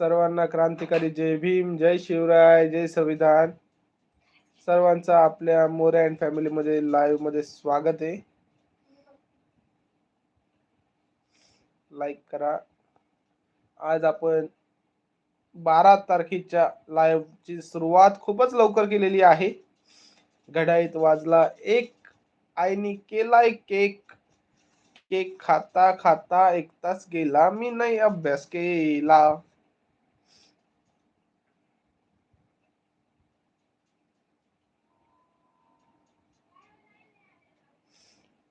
सर्वांना क्रांतिकारी जय भीम जय शिवराय जय संविधान. सर्वांचं आपल्या मोरे अँड फॅमिलीमध्ये लाईव्हमध्ये स्वागत आहे. लाईक करा. आज आपण बारा तारखेच्या लाईव्हची ची सुरुवात खूपच लवकर केलेली आहे. घड्याळीत वाजला एक आईने केलाय केक. केक खाता खाता एक तास गेला मी नाही अभ्यास केला.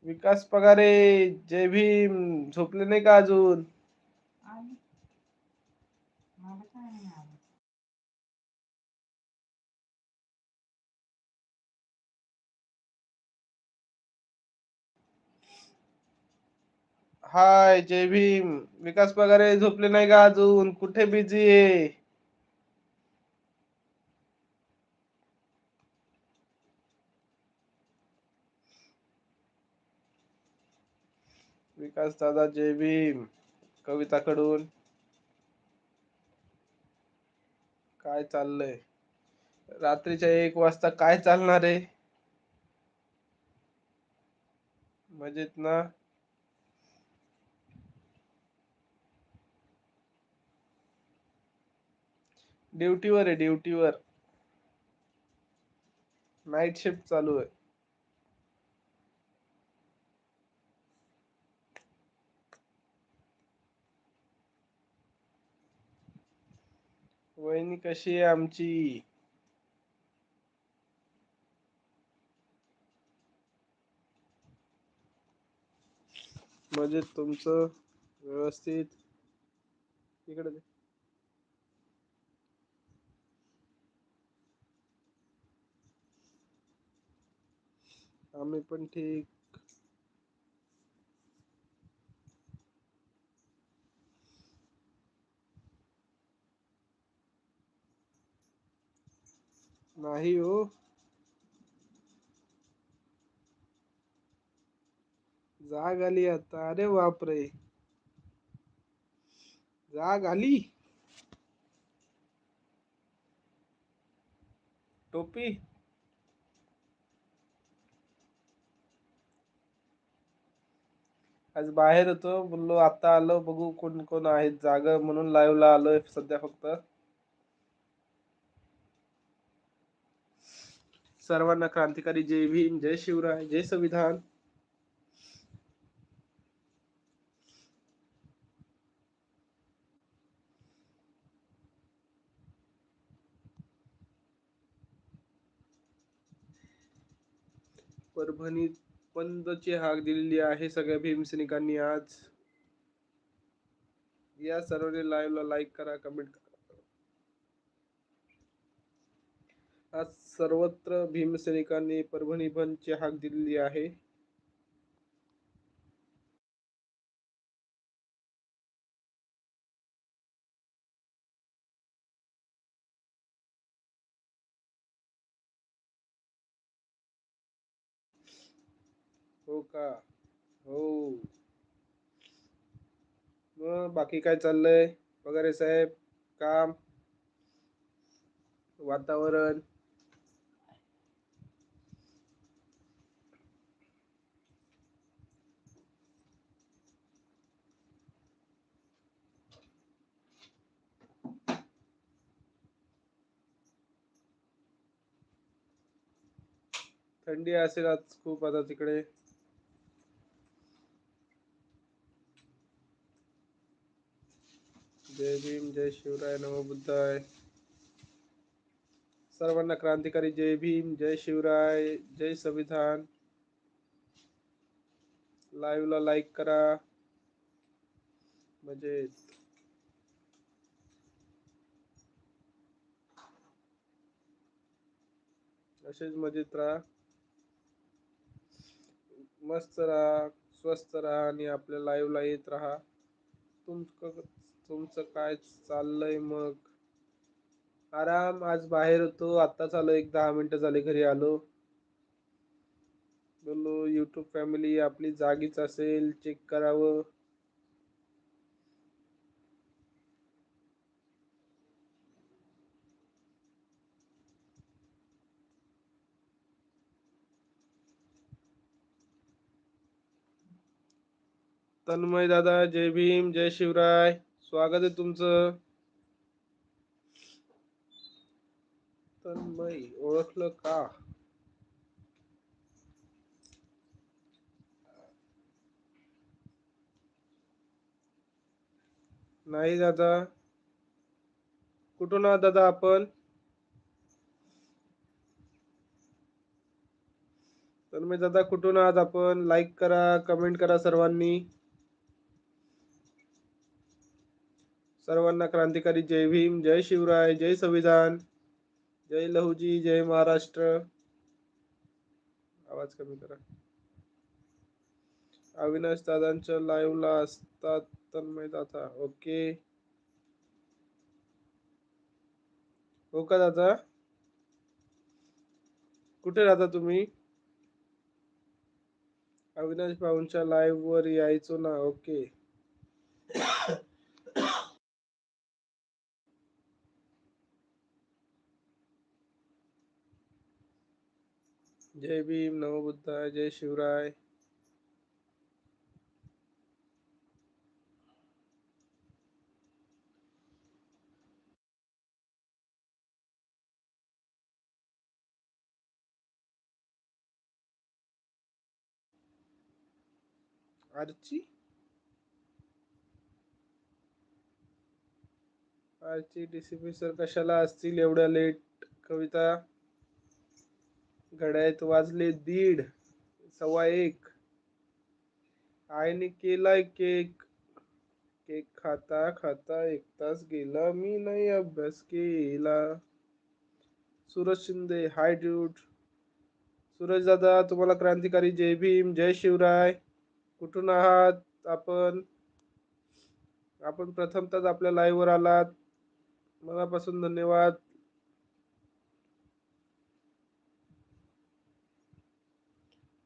विकास पगारे जय भीम झोपले नाही का अजून. हाय जय भीम. विकास पगारे झोपले नाही का अजून? कुठे बिझी आहे? विकास दादा जय भीम. कविताकडून. काय चाललंय? रात्रीच्या एक वाजता काय चालणार आहे? मजेत ना? ड्युटीवर आहे ड्युटीवर. नाईट शिफ्ट चालू आहे. वहिनी कशी आहे आमची? म्हणजे तुमचं? व्यवस्थित? इकडे आम्ही पण ठीक. नाही हो. जाग आली आता. अरे बापरे. जाग आली. टोपी. आज बाहेर होतो. बोललो आता आलो. बघू कोण कोण आहेत. जाग म्हणून लाईव्हला ला आलोय सध्या फक्त. सर्वांना क्रांतिकारी जय भीम जय शिवराय जय संविधान. परभणीत बंदची हाक दिलेली आहे सगळ्या भीमसैनिकांनी आज. या सर्वांनी लाईव्हला लाईक करा कमेंट करा. आज सर्वत्र भीमसैनिकांनी परभणी बंदची हाक दिलेली आहे. हो का? हो. मग बाकी काय चाललंय? वगैरे साहेब काम? वातावरण? थंडी असेल आज खूप आता तिकडे. जय भीम जय शिवराय नमो बुद्धाय. सर्वांना क्रांतिकारी जय भीम जय शिवराय जय संविधान. लाईव्हला लाईक करा. म्हणजे असेच मजेत राहा. मस्त राहा स्वस्त राहा आणि आपल्या लाईवला येत राहा. तुमचं तुमचं काय चाललंय मग? आराम आज बाहेर होतो. आत्ताच आलो एक दहा मिनटं झाले घरी आलो. बोललो यूट्यूब फॅमिली आपली जागीच असेल चेक करावं. तन्मय दादा जय भीम जय शिवराय. स्वागत आहे तुमचं. तन्मय ओळखलं का? नाही दादा. कुठून आहात दादा आपण? तन्मय दादा कुठून आहात आपण? लाईक करा कमेंट करा सर्वांनी. सर्वांना क्रांतिकारी. जय भीम जय शिवराय जय संविधान. जय लहुजी जय महाराष्ट्र. आवाज कमी करा. अविनाश दादांच्या लाईव्हला असतात तन्मय दादा. ओके. हो का दादा? कुठे राहता तुम्ही? अविनाश भाऊंच्या लाईव्ह वर यायचो ना. ओके. जय भीम, नमो नवबुद्धा जय शिवराय। आरची आरची डीसीपी सर कशाला असतील एवढ्या लेट कविता? घड्याळीत वाजले दीड सव्वा एक. आईने केलाय केक. केक खाता खाता एक तास गेला मी नाही अभ्यास केला. Suraj Shinde hi dude. Suraj दादा तुम्हाला क्रांतिकारी जय भीम जय शिवराय. कुठून आहात आपण? आपण प्रथमतच आपल्या लाईव्हवर आलात. मनापासून धन्यवाद.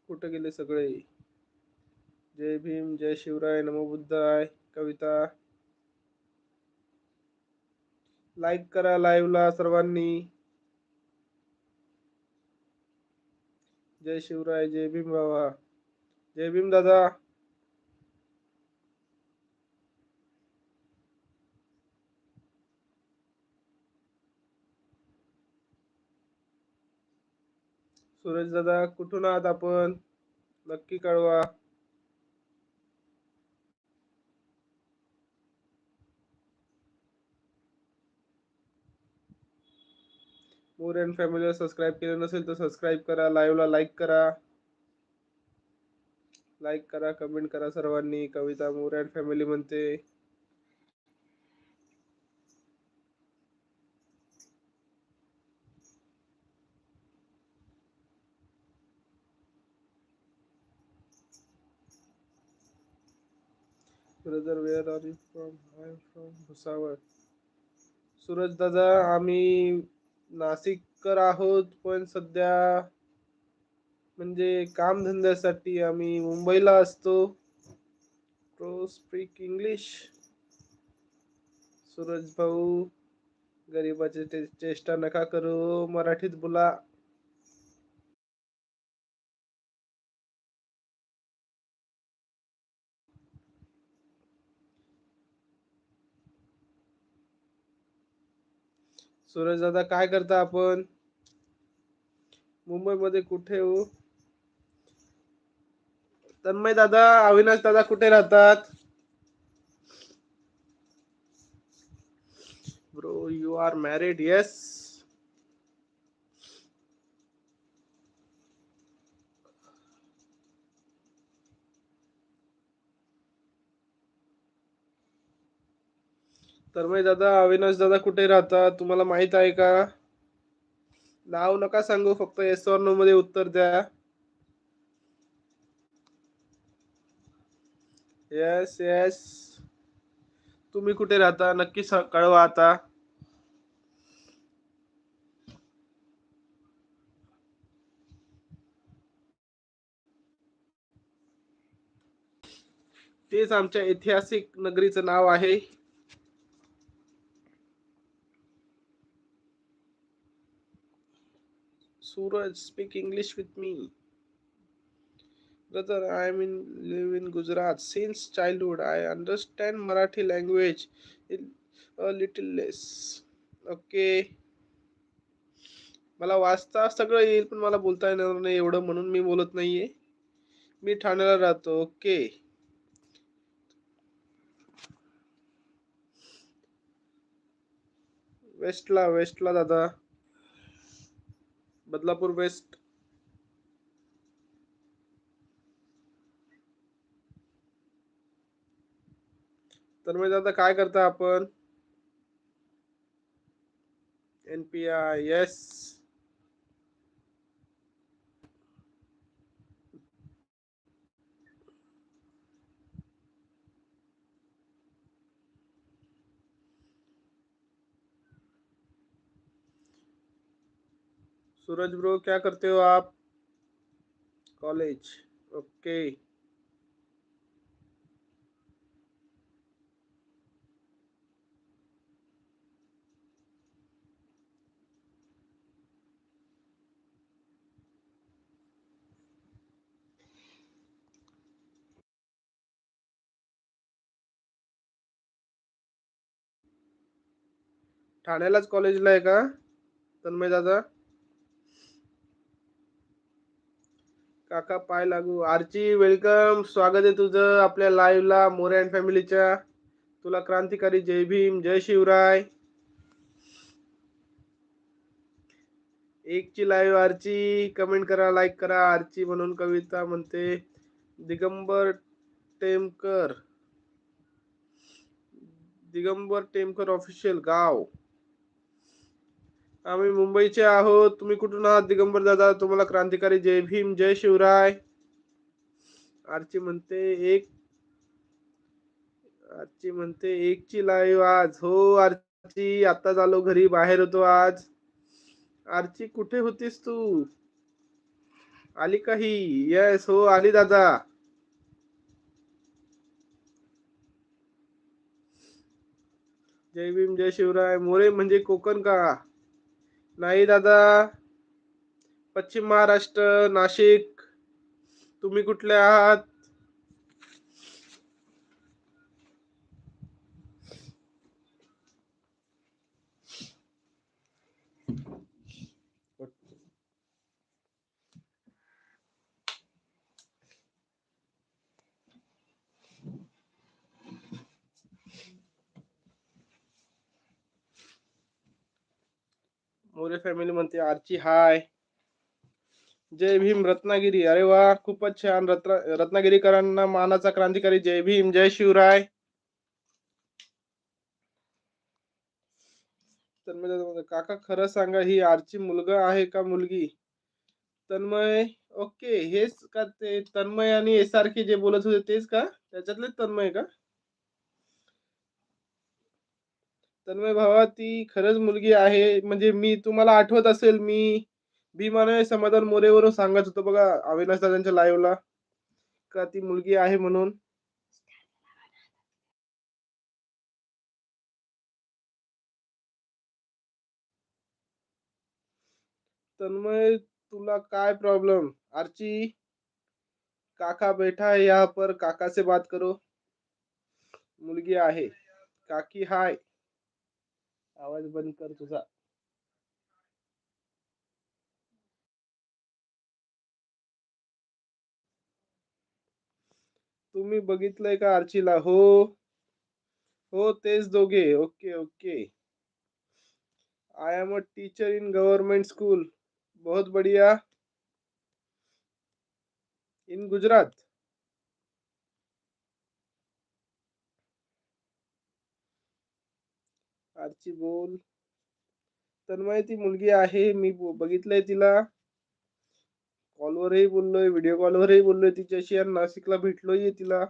कुठे गेले सगळे? जय भीम जय शिवराय नमो बुद्धाय कविता. लाईक करा लाईव्हला सर्वांनी. जय शिवराय जय भीम बाबा जय भीम दादा. सूरज दादा कुठून आहात आपण? नक्की कळवा. मोर अँड फॅमिलीला सबस्क्राईब केलं नसेल तर सबस्क्राईब करा लाईव्हला लाईक करा. लाईक करा कमेंट करा सर्वांनी. कविता मोर अँड फॅमिली म्हणते. Brother where are you from I from Bhusawal Suraj दादा आम्ही नाशिककर आहोत पण सध्या म्हणजे काम धंद्यासाठी आम्ही मुंबईला असतो. प्रो स्पीक इंग्लिश सूरज भाऊ गरिबाचे चेष्टा नका करू. मराठीत बोला. सूरज दादा काय करता आपण? मुंबईमध्ये कुठे हो? तन्मय दादा अविनाश दादा कुठे राहतात? Bro you are married yes Tanmay दादा अविनाश दादा कुठे राहतात? तुम्हाला माहीत आहे का? नाव नका सांगू फक्त एस ऑर नो मध्ये उत्तर द्या. येस येस तुम्ही कुठे राहता? नक्की कळवा आता. तेच आमच्या ऐतिहासिक नगरीचं नाव आहे. Suraj speak English with me Brother, I am in live in Gujarat since childhood. I understand Marathi language a little less. Okay. मला वाचता सगळं येईल पण मला बोलता येणार नाही एवढं म्हणून मी बोलत नाहीये मी ठाण्याला राहतो ओके वेस्टला वेस्टला दादा बदलापूर वेस्ट. तर मग आता काय करता आपण? N P I yes Suraj bro क्या करते हो आप? College okay. ठाण्यालाच कॉलेजला आहे का? तन्मय दादा काका पाय लागू. आरची वेलकम. स्वागत आहे तुझं आपल्या लाईव्हला मोरे अँड फॅमिलीच्या तुला क्रांतिकारी जय भीम जय शिवराय. एकची लाईव्ह आरची. कमेंट करा लाईक करा. आरची म्हणून कविता म्हणते दिगंबर टेमकर. दिगंबर टेमकर ऑफिशियल गाव. आम्ही मुंबईचे आहोत. तुम्ही कुठून आहात? दिगंबर दादा तुम्हाला क्रांतिकारी जय भीम जय शिवराय. आरची म्हणते एक आरची म्हणते एकची लाईव्ह आज. हो आरची आता आलो घरी बाहेर होतो आज. आरची कुठे होतीस तू? आली काही येस हो आली दादा. जय भीम जय शिवराय. मोरे म्हणजे कोकण का? नाही दादा. पश्चिम महाराष्ट्र नाशिक. तुम्ही कुठले आहात? मोरे फॅमिली म्हणते आरची हाय. जय भीम रत्नागिरी. अरे वा खूपच छान. रत्ना रत्नागिरीकरांना मानाचा क्रांतिकारी जय भीम जय शिवराय. तन्मय काका खरं सांगा ही आरची मुलगा आहे का मुलगी? तन्मय ओके हेच का ते तन्मय आणि एस जे बोलत होते तेच का? त्याच्यातले तन्मय का? तन्मय भावा ती खरंच मुलगी आहे. म्हणजे मी तुम्हाला आठवत असेल मी भीमाने समाधान मोरेवरून सांगत होतो बघा अविनाश दादांच्या लाईव्हला का ती मुलगी आहे म्हणून. तन्मय तुला काय प्रॉब्लेम आरची काका बैठा है यहाँ पर काका से बात करो. मुलगी आहे. काकी हाय. आवाज़ बंद कर तुझा. तुम्ही बघितलंय का आर्चीला? हो. हो, तेच दोघे. Okay okay. I am a teacher in government school बहुत बढ़िया. इन गुजरात. आरची बोल. तन्मय ती मुलगी आहे. मी बघितलंय तिला. कॉलवरही बोललोय व्हिडिओ कॉलवरही बोललोय तिच्याशी आणि नाशिकला भेटलोय तिला.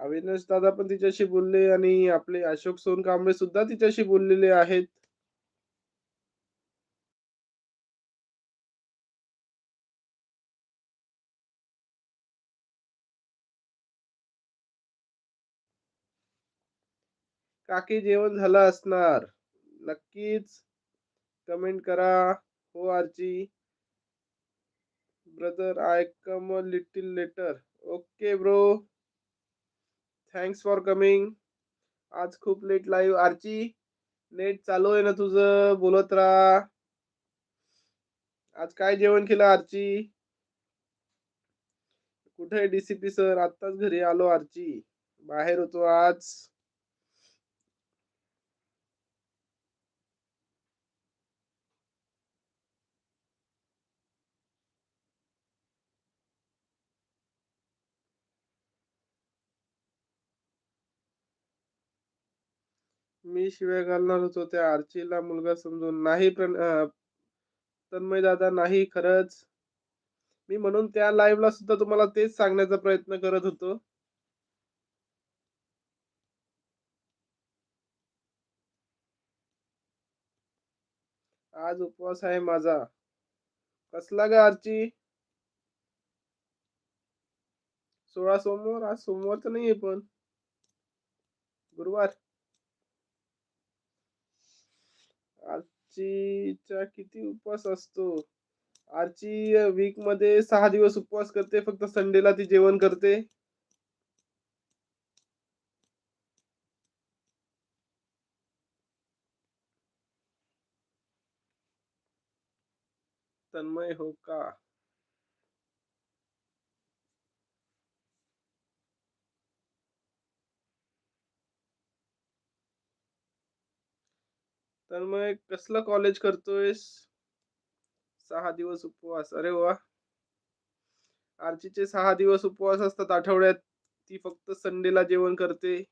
अविनाश दादा पण तिच्याशी बोलले आणि आपले अशोक सोन कांबळे सुद्धा तिच्याशी बोललेले आहेत. काकी जेवण झालं असणार. नक्कीच कमेंट करा. हो Archi. Brother I come a little later okay bro thanks for coming आज खूप लेट लाईव्ह आर्ची नेट चालू आहे ना तुझं? बोलत राहा. आज काय जेवण केलं आरची? कुठे आहे डीसीपी सर आत्ताच घरी आलो आरची. बाहेर होतो आज. मी शिव्या घालणार होतो त्या आर्चीला मुलगा समजून. नाही तन्मय दादा नाही खरंच. मी म्हणून त्या लाईव्हला ला सुद्धा तुम्हाला तेच सांगण्याचा प्रयत्न करत होतो. आज उपवास आहे माझा. कसला ग आरची? सोळा सोमवार? आज सोमवार तर नाहीये पण. गुरुवार. आर्चीचा किती उपवास असतो? आर्ची वीकमध्ये सहा दिवस उपवास करते फक्त संडेला ती जेवण करते? तन्मय हो का? तर मग कसलं कॉलेज करतोयस? सहा दिवस उपवास. अरे वा. आरचीचे सहा दिवस उपवास असतात आठवड्यात. ती फक्त संडेला जेवण करते.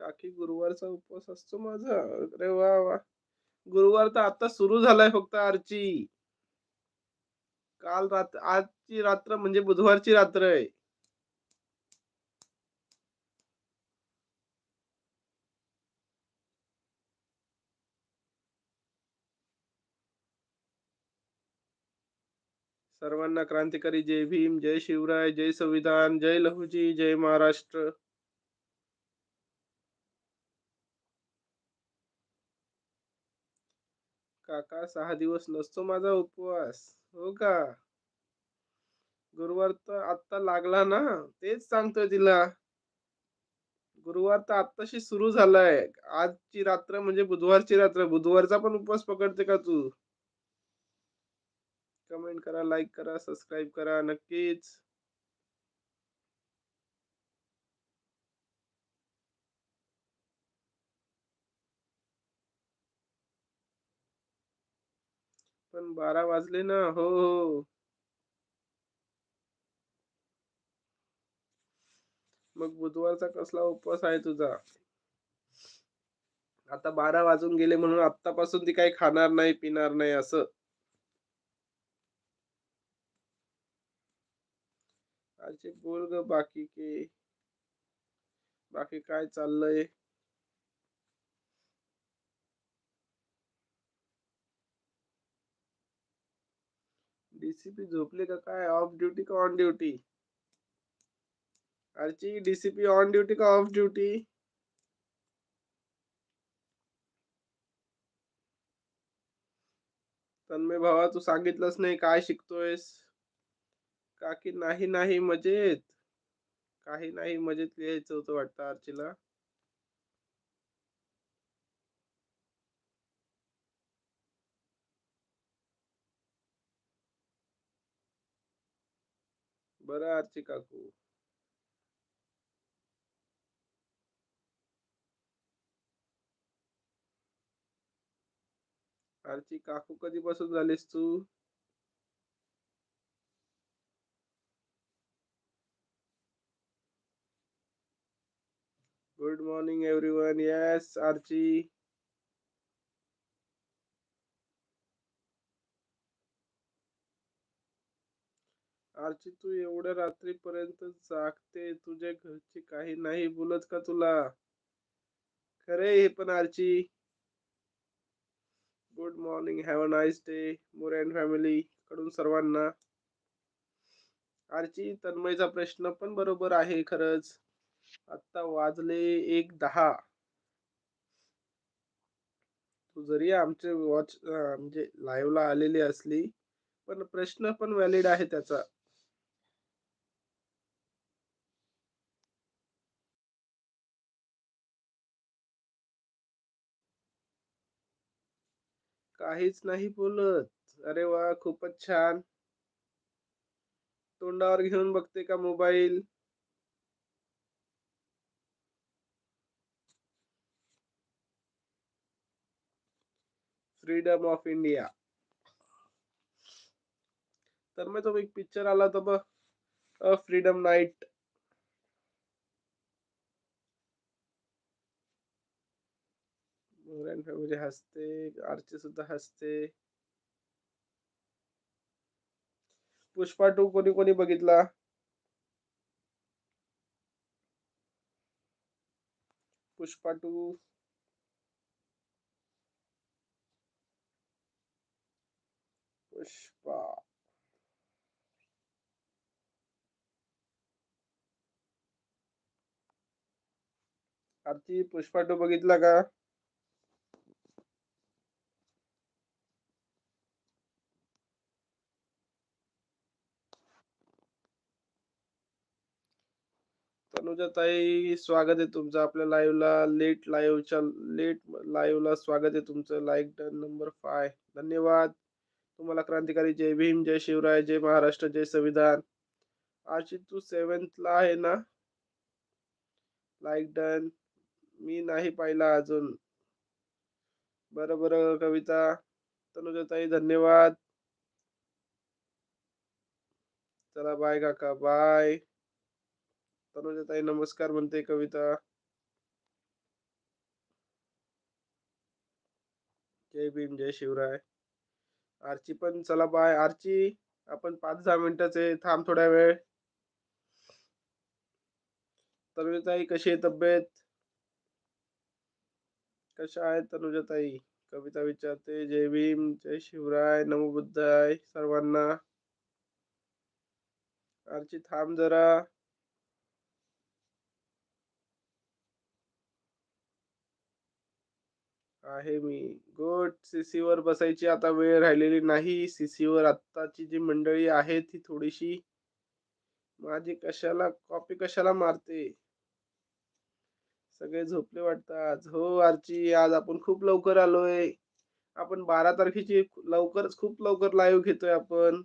काकी गुरुवारचा उपवास असतो माझा. अरे वा वा. गुरुवार तर आता सुरू झालाय फक्त आरची काल रात्र आजची रात्र म्हणजे बुधवारची रात्र आहे. सर्वांना क्रांतिकारी जय भीम जय शिवराय जय संविधान जय लहुजी जय महाराष्ट्र. काका सहा दिवस नसतो माझा उपवास. हो का? गुरुवार तर आत्ता लागला ना? तेच सांगतोय तिला. गुरुवार तर आत्ताशी सुरू झालाय. आजची रात्र म्हणजे बुधवारची रात्र. बुधवारचा पण उपवास पकडते का तू? कमेंट करा लाईक करा सबस्क्राईब करा. नक्कीच. पण बारा वाजले ना हो हो. मग बुधवारचा कसला उपवास आहे तुझा? आता बारा वाजून गेले म्हणून आतापासून ती काही खाणार नाही पिणार नाही असं. आजचे बोल ग बाकी के. बाकी काय चाललंय? डीसीपी झोपले का काय? ऑफ ड्युटी का on duty Archi DCP on duty का ऑफ ड्युटी तन्मय भावा तू सांगितलंच नाही काय शिकतोयस? काकी नाही नाही मजेत. काही नाही मजेत लिहायचं होतं वाटतं आरचीला. आरची काकू आरची काकू कधीपासून झालीस तू। Good morning everyone yes Archi Archi तू एवढ्या रात्रीपर्यंत जागते तुझ्या घरची काही नाही बोलत का तुला? खरे हे पण Archi good morning have a nice day More and family कडून सर्वांना. आरची तन्मयचा प्रश्न पण बरोबर आहे खरंच. आता वाजले एक दहा. तू जरी आमचे वॉच म्हणजे लाईव्हला आलेली असली पण प्रश्न पण व्हॅलिड आहे त्याचा. काहीच नाही बोलत. अरे वा खूपच छान. तोंडावर घेऊन बघते का मोबाईल? Freedom of India. तर मग तो एक पिक्चर आला होता बघ. Freedom night. मोरॅन फॅमिली हसते, आरती सुद्धा हसते। पुष्पा टू कोणी बघितला पुष्पा टू। पुष्पा। आरती, पुष्पा टू बघितला का? अनुजाताई स्वागत आहे तुमचं. आपल्या लाईव्हला लेट लाईव्हच्या लेट लाईव्हला स्वागत आहे तुमचं. लाईक डन नंबर फाय धन्यवाद. तुम्हाला क्रांतिकारी जय भीम जय शिवराय जय महाराष्ट्र जय संविधान. आशी तू सेवन्थला आहे ना? लाईक डन मी नाही पाहिला अजून. बरं बरं कविता. तनुजाताई धन्यवाद. चला बाय काका. बाय तनुजा ताई नमस्कार म्हणते कविता. जय भीम जय शिवराय. आरची पण चला बाय आरची आपण पाच दहा मिनिटाचे थांब थोड्या वेळ. तनुजाताई कशी आहे तब्येत? कशा आहे तनुजाताई कविता विचारते. जय भीम जय शिवराय नमो बुद्धाय सर्वांना. आरची थांब जरा. आहे मी. गुड सीसी वर बसायची आता वेळ राहिलेली नाही. सीसी वर आत्ताची जी मंडळी आहे ती थोडीशी माझी कशाला कॉपी कशाला मारते? सगळे झोपले वाटतात. हो आरची आज आपण खूप लवकर आलोय. आपण बारा तारखेची लवकरच खूप लवकर लाईव्ह घेतोय आपण.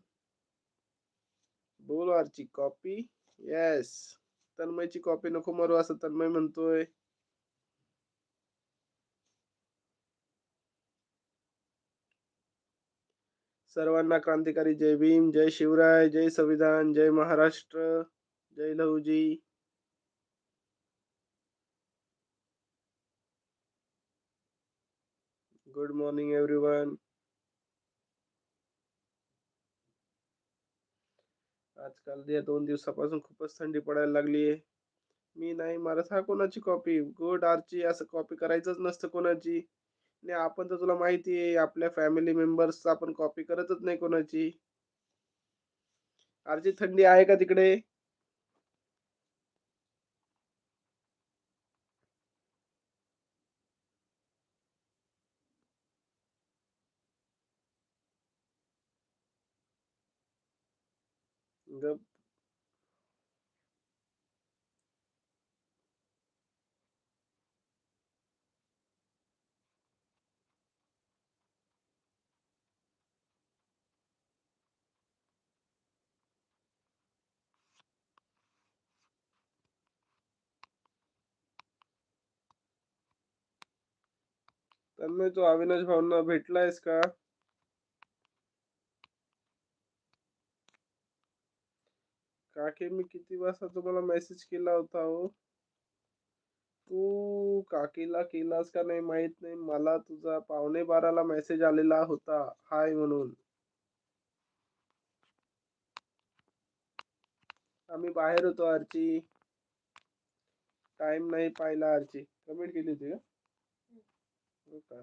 बोल आरची कॉपी येस तन्मयची कॉपी नको मारू असं तन्मय म्हणतोय. सर्वांना क्रांतिकारी. जय भीम जय शिवराय जय संविधान जय महाराष्ट्र जय लहूजी. गुड मॉर्निंग एव्हरीवन आजकाल या दोन दिवसापासून खूपच थंडी पडायला लागली आहे. मी नाही मारत. हा कोणाची कॉपी गुड आरची असं कॉपी करायचंच नसतं कोणाची. आणि आपण तर तुला माहिती आहे आपल्या फॅमिली मेंबर्स आपण कॉपी करतच नाही कोणाची. आरची थंडी आहे का तिकडे? तन्मय तू अविनाश भावना भेटलायस का? काकी मी किती वाजता तुम्हाला मेसेज केला होता हो? तू काकीला केलास का नाही माहीत नाही. मला तुझा पावणे बाराला मेसेज आलेला होता. हाय म्हणून. आम्ही बाहेर होतो आरची. टाइम नाही पाहिला आरची. कमेंट केली होती का? का?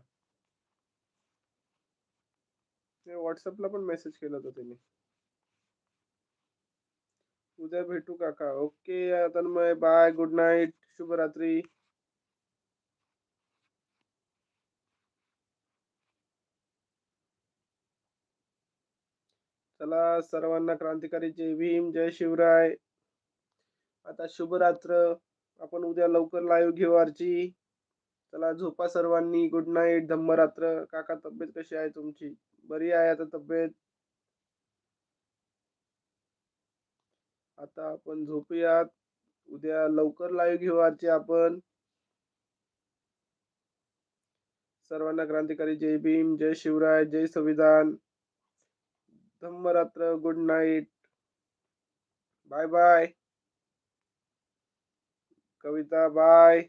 व्हॉट्सअपला पण मेसेज केला होता त्यांनी. उद्या भेटू काका. Okay Tanmay bye good night शुभरात्री. चला सर्वांना क्रांतिकारी जय भीम जय शिवराय. आता शुभरात्र. आपण उद्या लवकर लाईव्ह घेऊ आरची चला झोपा सर्वांनी. गुड नाईट धम्मरात्र. काका तब्येत कशी आहे तुमची? बरी आहे आता तब्येत? आता आपण झोपूयात. उद्या लवकर लाईव्ह घेऊ आजची आपण. सर्वांना क्रांतिकारी जय भीम जय शिवराय जय संविधान. धम्मरात्र. Good night bye bye Kavita bye